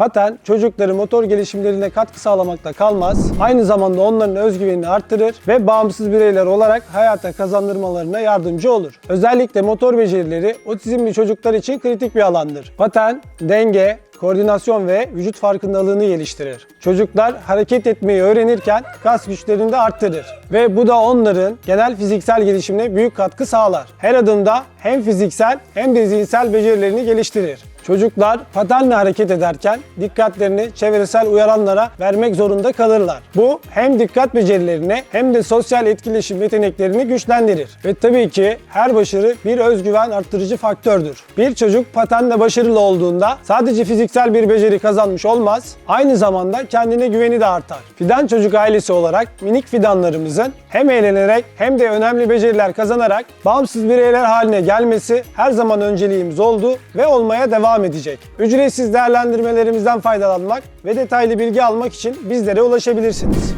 Paten çocukların motor gelişimlerine katkı sağlamakta kalmaz. Aynı zamanda onların özgüvenini arttırır ve bağımsız bireyler olarak hayata kazandırmalarına yardımcı olur. Özellikle motor becerileri otizmli çocuklar için kritik bir alandır. Paten, denge, koordinasyon ve vücut farkındalığını geliştirir. Çocuklar hareket etmeyi öğrenirken kas güçlerini de arttırır ve bu da onların genel fiziksel gelişimine büyük katkı sağlar. Her adımda hem fiziksel hem de zihinsel becerilerini geliştirir. Çocuklar patenle hareket ederken dikkatlerini çevresel uyaranlara vermek zorunda kalırlar. Bu hem dikkat becerilerini hem de sosyal etkileşim yeteneklerini güçlendirir. Ve tabii ki her başarı bir özgüven arttırıcı faktördür. Bir çocuk patenle başarılı olduğunda sadece fiziksel bir beceri kazanmış olmaz, aynı zamanda kendine güveni de artar. Fidan Çocuk ailesi olarak minik fidanlarımızın hem eğlenerek hem de önemli beceriler kazanarak bağımsız bireyler haline gelmesi her zaman önceliğimiz oldu ve olmaya devam edecek. Ücretsiz değerlendirmelerimizden faydalanmak ve detaylı bilgi almak için bizlere ulaşabilirsiniz.